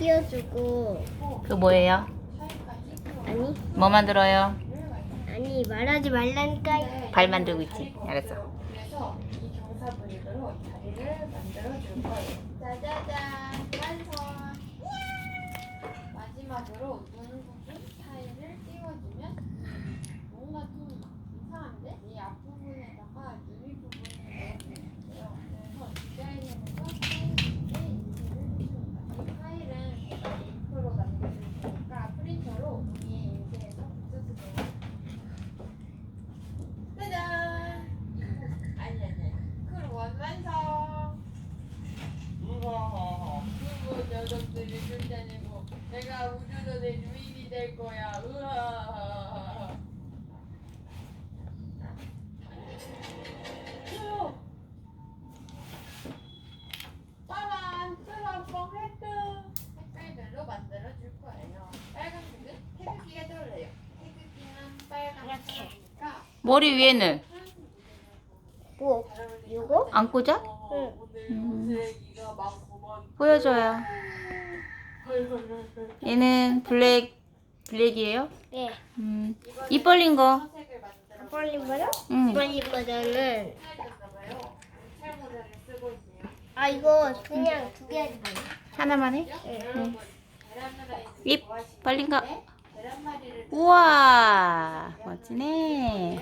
띄워주고 그 뭐예요? 아니 뭐 만들어요? 아니 말하지 말라니까 발 만들고 있지. 알았어. 그래서 이 경사 분위기로 다리를 만들어 줄 거예요. 짜자잔 완성. 마지막으로 눈 부분 타일을 띄워주면 뭔가 좀 이상한데 이 앞부분에다가 유리 부분을 넣어주는데요. 그래서 디자인해서 타일에 인쇄를 해줍니다. 이 타일은 제가 잉크로 만들어줄 테니까 프린터로 위에 인쇄해서 붙여주세요. 짜잔! 아니 아니 아니 그럼 완완성 우와 그거 녀석들이 줄자내고 내가 우주선의 주인이 될 거야 우와 우와. 빠란 뚜러뻥 헤드 색깔별로 만들어 줄 거예요 빨간 색은 태극기가 떠올라요 태극기는 빨간색이니까 머리 위에는 뭐 이거? 안 꽂아? 응. 음. 쓰레기가 많구먼. 보여줘요. 얘는 블랙 블랙이에요? 네 음. 입 벌린 거. 빨리 버려? 응. 쓰고 있네요. 아 이거 그냥 두 개. 하나만 해. 여러분, 계란후라이를 입 벌린 거. 우와. 멋지네.